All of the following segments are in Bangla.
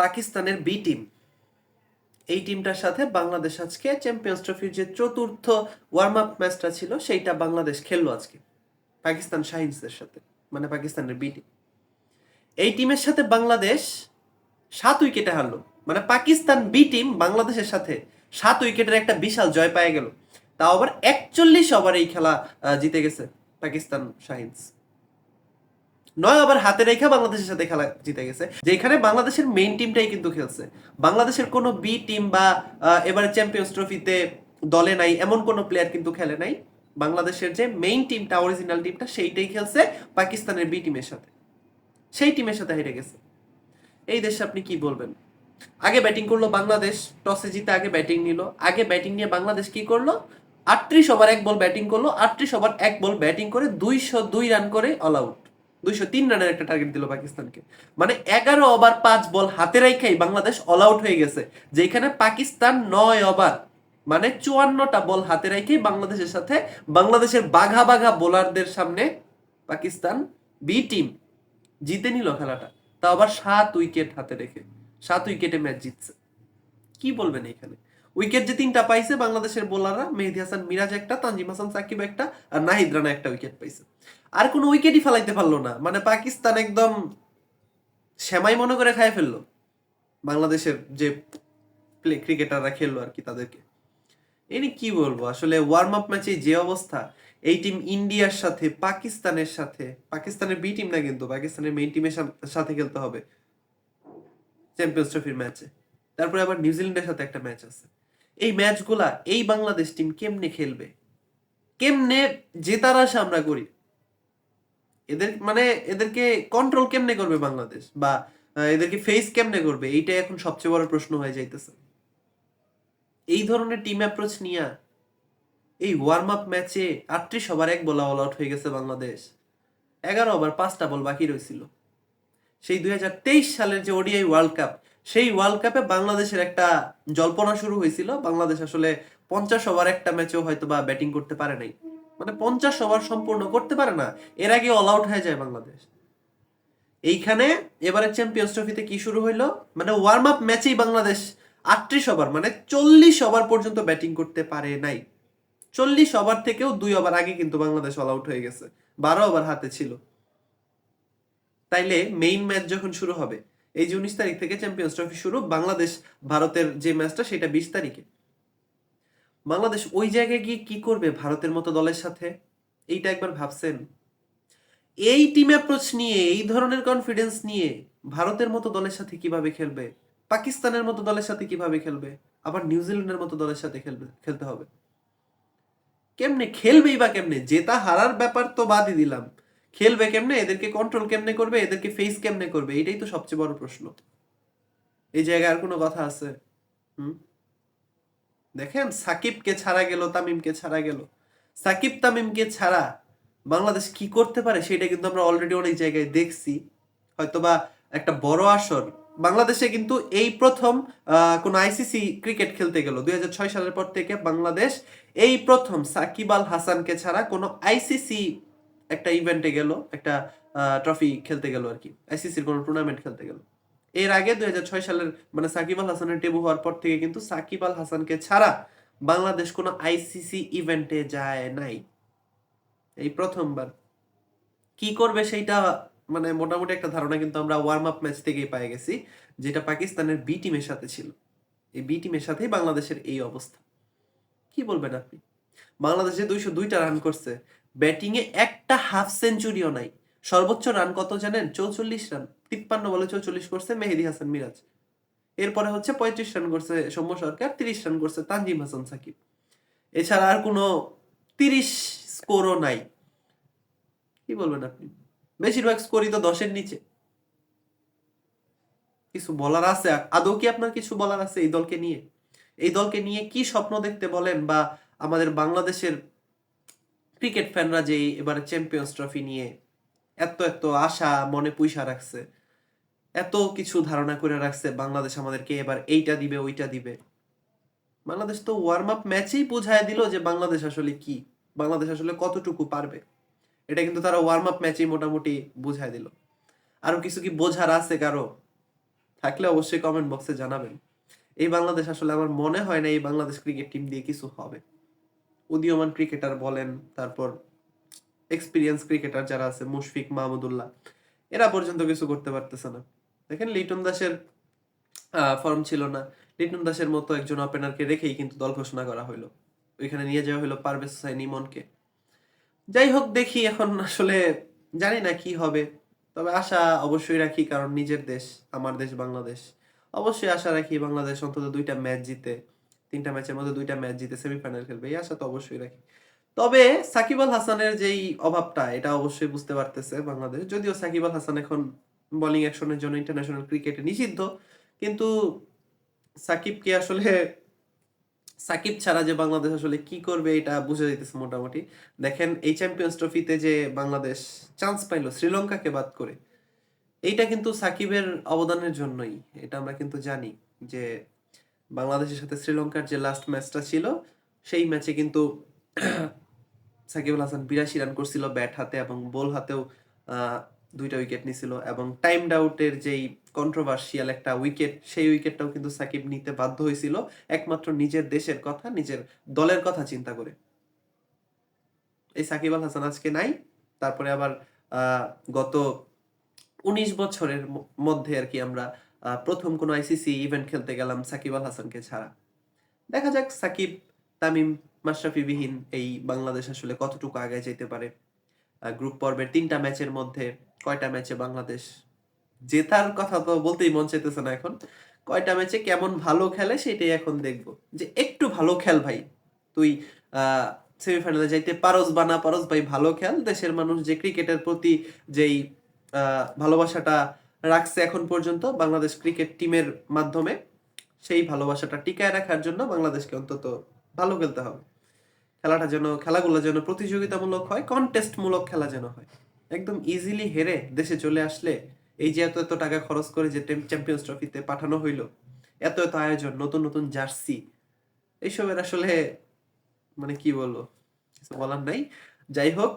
পাকিস্তানের বি টিম। এই টিমটার সাথে বাংলাদেশ আজকে চ্যাম্পিয়ন্স ট্রফির যে চতুর্থ ওয়ার্ম আপ ম্যাচটা ছিল, সেইটা বাংলাদেশ খেললো আজকে। পাকিস্তান শাহিনসদের সাথে মানে পাকিস্তানের বি টিম। এই টিমের সাথে বাংলাদেশ সাত উইকেটে হারলো। মানে পাকিস্তান বি টিম বাংলাদেশের সাথে সাত উইকেটের একটা বিশাল জয় পেয়ে গেল। তাও আবার একচল্লিশ ওভার এই খেলা জিতে গেছে পাকিস্তান শাহিনস নয় ওভার হাতে রেখে বাংলাদেশের সাথে খেলা জিতে গেছে। যেখানে বাংলাদেশের মেইন টিমটাই কিন্তু খেলছে। বাংলাদেশের কোনো বি টিম বা এবারে চ্যাম্পিয়ন্স ট্রফিতে দলে নাই, এমন কোনো প্লেয়ার কিন্তু খেলে নাই। বাংলাদেশের যে মেইন টিমটা অরিজিনাল টিমটা সেইটাই খেলছে পাকিস্তানের বি টিমের সাথে। সেই টিমের সাথে হেরে গেছে। এই দেশে আপনি কি বলবেন? আগে ব্যাটিং করল বাংলাদেশ টসে জিতে আগে ব্যাটিং নিল। আগে ব্যাটিং নিয়ে বাংলাদেশ কি করল? আটত্রিশ ওভার এক বল ব্যাটিং করল। আটত্রিশ ওভার এক বল ব্যাটিং করে দুইশো দুই রান করে অল আউট দুইশো তিন রানের একটা টার্গেট দিল পাকিস্তানকে। মানে এগারো ওভার পাঁচ বল হাতে রেখেই বাংলাদেশ অল আউট হয়ে গেছে, যেখানে পাকিস্তান নয় ওভার মানে চুয়ান্নটা বল হাতে রেখেই বাংলাদেশের সাথে বাংলাদেশের বাঘা বাঘা বোলারদের সামনে পাকিস্তান বি টিম জিতে নিল খেলাটা। তাও আবার সাত উইকেট হাতে রেখে, সাত উইকেটে ম্যাচ জিতছে। কি বলবেন এখানে? উইকেট যে তিনটা পাইছে, বাংলাদেশের বোলাররা মেহেদি হাসান, মিরাজ একটা, তানজিম হাসান, সাকিব একটা, আর নাহিদ রানা একটা উইকেট পাইছে। আর কোনো উইকেটই ফেলাইতে পারল না। মানে পাকিস্তান একদম সেমাই মনে করে খায় ফেলল। বাংলাদেশের যে প্লে ক্রিকেটাররা খেললো আর কি তাদেরকে। এনি কি বলব? আসলে ওয়ার্ম আপ ম্যাচে যে অবস্থা, এই টিম ইন্ডিয়ার সাথে, পাকিস্তানের সাথে, পাকিস্তানের বি টিম না কিন্তু, পাকিস্তানের মেইন টিমের সাথে খেলতে হবে। চ্যাম্পিয়ন্স ট্রফির ম্যাচে তারপরে আবার নিউজিল্যান্ডের সাথে একটা ম্যাচ আছে। এই ম্যাচগুলা এই বাংলাদেশ টিম কেমনে খেলবে? কেমনে জেতার আশা আমরা করি? এদের মানে এদেরকে কন্ট্রোল কেমনে করবে বাংলাদেশ? বা এদেরকে ফেস কেমনে করবে? এইটাই এখন সবচেয়ে বড় প্রশ্ন হয়ে যাইতেছে। এই ধরনের টিম অ্যাপ্রোচ নিয়ে, এই ওয়ার্ম আপ ম্যাচে আটত্রিশ ওভার এক বলা অল আউট হয়ে গেছে বাংলাদেশ। এগারো ওভার পাঁচটা বল বাকি রয়েছিল সেই দুই হাজার তেইশ সালের যে ওডিআই ওয়ার্ল্ড কাপ সেই ওয়ার্ল্ড কাপে বাংলাদেশের একটা জল্পনা শুরু হয়েছিল। বাংলাদেশ আসলে পঞ্চাশ ওভার একটা ম্যাচেও হয়তো বা ব্যাটিং করতে পারে নাই। মানে পঞ্চাশ ওভার সম্পূর্ণ করতে পারে না। এর আগে অল আউট হয়ে যায় বাংলাদেশ। এইখানে এবারে চ্যাম্পিয়ন্স ট্রফিতে কি শুরু হইল? মানে ওয়ার্ম আপ ম্যাচেই বাংলাদেশ আটত্রিশ ওভার মানে চল্লিশ ওভার পর্যন্ত ব্যাটিং করতে পারে নাই। চল্লিশ ওভার থেকেও দুই ওভার আগে কিন্তু বাংলাদেশ অল আউট হয়ে গেছে। বারো ওভার হাতে ছিল। তাইলে মেইন ম্যাচ যখন শুরু হবে এই যে উনিশ তারিখ থেকে চ্যাম্পিয়ন্স ট্রফি শুরু, বাংলাদেশ ভারতের যে ম্যাচটা সেটা বিশ তারিখে। বাংলাদেশ ওই জায়গায় গিয়ে কি করবে ভারতের মতো দলের সাথে? এইটা একবার ভাবছেন? এই টিম অ্যাপ্রোচ নিয়ে, এই ধরনের কনফিডেন্স নিয়ে ভারতের মতো দলের সাথে কীভাবে খেলবে? পাকিস্তানের মতো দলের সাথে কীভাবে খেলবে? আবার নিউজিল্যান্ডের মতো দলের সাথে খেলবে, খেলতে হবে। কেমনে খেলবেই বা কেমনে? জেতা হারার ব্যাপার তো বাদই দিলাম। খেলবে কেমনে? এদেরকে কন্ট্রোল কেমনে করবে? এদেরকে ফেস কেমনে করবে? এটাই তো সবচেয়ে বড় প্রশ্ন। এই জায়গায় আর কোনো কথা আছে? হুম? দেখেন, সাকিবকে ছাড়া গেল, তামিমকে ছাড়া গেল। সাকিব তামিমকে ছাড়া বাংলাদেশ কি করতে পারে সেটা কিন্তু আমরা অলরেডি অনেক জায়গায় দেখছি। হয়তোবা একটা বড় আসর। বাংলাদেশে কিন্তু এই প্রথম কোন আইসিসি ক্রিকেট খেলতে গেল। দুই হাজার ছয় সালের পর থেকে বাংলাদেশ এই প্রথম সাকিব আল হাসানকে ছাড়া কোনো আইসিসি একটা ইভেন্টে গেল, একটা ট্রফি খেলতে গেল আর কি আইসিসির কোনো টুর্নামেন্ট খেলতে গেল। এর আগে দুই সালের মানে সাকিব আল হাসানের টেবু হওয়ার পর থেকে কিন্তু সাকিব আল হাসানকে ছাড়া বাংলাদেশ কোনো আইসিসি ইভেন্টে যায় নাই। এই প্রথমবার। কি করবে সেইটা মানে মোটামুটি একটা ধারণা কিন্তু আমরা ওয়ার্ম আপ ম্যাচ থেকেই পেয়ে গেছি, যেটা পাকিস্তানের বি টিমের সাথে ছিল। এই বি টিমের সাথেই বাংলাদেশের এই অবস্থা। কি বলবেন আপনি? বাংলাদেশে দুইশো দুইটা রান করছে ব্যাটিং এ একটা হাফ সেঞ্চুরিও নাই। সর্বোচ্চ রান কত জানেন? চৌচল্লিশ রান তিপ্পান্ন বলে চৌচল্লিশ করছে মেহেদি হাসান মিরাজ। এরপরে হচ্ছে পঁয়ত্রিশ রান করছে সৌম্য সরকার, তিরিশ রান করছে তানজিম হাসান সাকিব। এছাড়া আর কোনো তিরিশ স্কোরও নাই। কি বলবেন আপনি? বেশিরভাগ স্কোরই তো দশের নিচে। কিছু বলার আছে? আদৌ কি আপনার কিছু বলার আছে এই দলকে নিয়ে? এই দলকে নিয়ে কি স্বপ্ন দেখতে বলেন বা আমাদের বাংলাদেশের ক্রিকেট ফ্যানরা যে এবারে চ্যাম্পিয়ন্স ট্রফি নিয়ে এত এত আশা মনে পুইসা রাখছে, এত কিছু ধারণা করে রাখছে, বাংলাদেশ আমাদেরকে এবার এইটা দিবে, ওইটা দিবে। বাংলাদেশ তো ওয়ার্ম আপ ম্যাচেই বোঝায় দিল যে বাংলাদেশ আসলে কি, বাংলাদেশ আসলে কতটুকু পারবে। এটা কিন্তু তারা ওয়ার্ম আপ ম্যাচেই মোটামুটি বুঝায় দিল। আরও কিছু কি বোঝার আছে কারও? থাকলে অবশ্যই কমেন্ট বক্সে জানাবেন। এই বাংলাদেশ আসলে আমার মনে হয় না এই বাংলাদেশ ক্রিকেট টিম দিয়ে কিছু হবে। উদীয়মান ক্রিকেটার বলেন, তারপর এক্সপিরিয়েন্স ক্রিকেটার যারা আছে, মুশফিক মাহমুদুল্লাহ এরা পর্যন্ত কিছু করতে পারতেছে না। দেখেন লিটন দাসের ফর্ম ছিল না। লিটন দাসের মতো একজন ওপেনারকে রেখেই কিন্তু দল ঘোষণা করা হলো ওইখানে নিয়ে যাওয়া হলো পারভেজ হোসাইন ইমনকে। যাই হোক, দেখি এখন আসলে জানি না কি হবে। তবে আশা অবশ্যই রাখি, কারণ নিজের দেশ, আমার দেশ বাংলাদেশ। অবশ্যই আশা রাখি বাংলাদেশ অন্তত দুইটা ম্যাচ জিতে। তিনটা ম্যাচের মধ্যে দুইটা ম্যাচ জিতে সেমিফাইনাল খেলবে, এই আশা তো অবশ্যই রাখি। তবে সাকিব আল হাসানের যেই অভাবটা, এটা অবশ্যই বুঝতে পারতেছে বাংলাদেশ। যদিও সাকিব আল হাসান এখন বোলিং অ্যাকশনের জন্য ইন্টারন্যাশনাল ক্রিকেটে নিষিদ্ধ, কিন্তু সাকিবকে আসলে, সাকিব ছাড়া যে বাংলাদেশ আসলে কি করবে, এটা বুঝে যাইতেছে মোটামুটি। দেখেন, এই চ্যাম্পিয়ন্স ট্রফিতে যে বাংলাদেশ চান্স পাইলো, শ্রীলঙ্কাকে বাদ করে, এইটা কিন্তু সাকিবের অবদানের জন্যই। এটা আমরা কিন্তু জানি যে বাংলাদেশের সাথে শ্রীলঙ্কার যে লাস্ট ম্যাচটা ছিল, সেই ম্যাচে কিন্তু সাকিব আল হাসান বিরাশি রান করছিল ব্যাট হাতে এবং বল হাতেও দুইটা উইকেট নিছিল এবং টাইম আউটের যেই কন্ট্রোভার্সিয়াল একটা উইকেট সেই উইকেটটাও কিন্তু সাকিব নিতে বাধ্য হয়েছিল, একমাত্র নিজের দেশের কথা, নিজের দলের কথা চিন্তা করে। এই সাকিব আল হাসান আজকে নাই, তারপরে আবার গত উনিশ বছরের মধ্যে আর কি আমরা প্রথম কোনো আইসিসি ইভেন্ট খেলতে গেলাম সাকিব আল হাসানকে ছাড়া। দেখা যাক সাকিব, তামিম মাশরাফি বিহীন এই বাংলাদেশ আসলে কতটুকু আগে যেতে পারে। গ্রুপ পর্বের তিনটা ম্যাচের মধ্যে কয়টা ম্যাচে বাংলাদেশ জেতার কথা তো বলতেই মন চাইতেছে না এখন। কয়টা ম্যাচে কেমন ভালো খেলে সেটাই এখন দেখব। যে একটু ভালো খেল ভাই। তুই সেমিফাইনালে যাইতে পারস বা না পারস ভাই, ভালো খেল। দেশের মানুষ যে ক্রিকেটের প্রতি যেই ভালোবাসাটা রাখছে এখন পর্যন্ত বাংলাদেশ ক্রিকেট টিমের মাধ্যমে। সেই ভালোবাসাটা টিকায় রাখার জন্য বাংলাদেশকে অন্তত ভালো খেলতে হবে। খেলাটা যেন, খেলাগুলো যেন প্রতিযোগিতামূলক হয় কন্টেস্টমূলক খেলা যেন হয়। একদম ইজিলি হেরে দেশে চলে আসলে এই যে এত এত টাকা খরচ করে যে চ্যাম্পিয়ন্স ট্রফিতে পাঠানো হইল, এত এত আয়োজন, নতুন নতুন জার্সি, এইসবের আসলে মানে কি বলব, কিছু বলার নাই। যাই হোক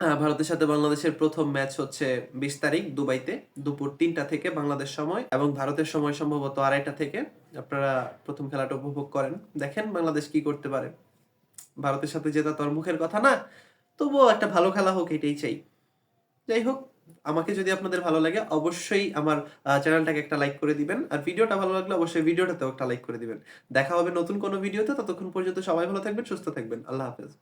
ভারতের সাথে বাংলাদেশের প্রথম ম্যাচ হচ্ছে বিশ তারিখ দুবাইতে, দুপুর তিনটা থেকে বাংলাদেশ সময় এবং ভারতের সময় সম্ভবত আড়াইটা থেকে। আপনারা প্রথম খেলাটা উপভোগ করেন। দেখেন বাংলাদেশ কি করতে পারে। ভারতের সাথে জেতা তোর মুখের কথা না, তবুও একটা ভালো খেলা হোক এটাই চাই। যাই হোক, আমাকে যদি আপনাদের ভালো লাগে অবশ্যই আমার চ্যানেলটাকে একটা লাইক করে দিবেন। আর ভিডিওটা ভালো লাগলে অবশ্যই ভিডিওটাতেও একটা লাইক করে দিবেন। দেখা হবে নতুন কোনো ভিডিওতে, ততক্ষণ পর্যন্ত সবাই ভালো থাকবেন, সুস্থ থাকবেন। আল্লাহ হাফেজ।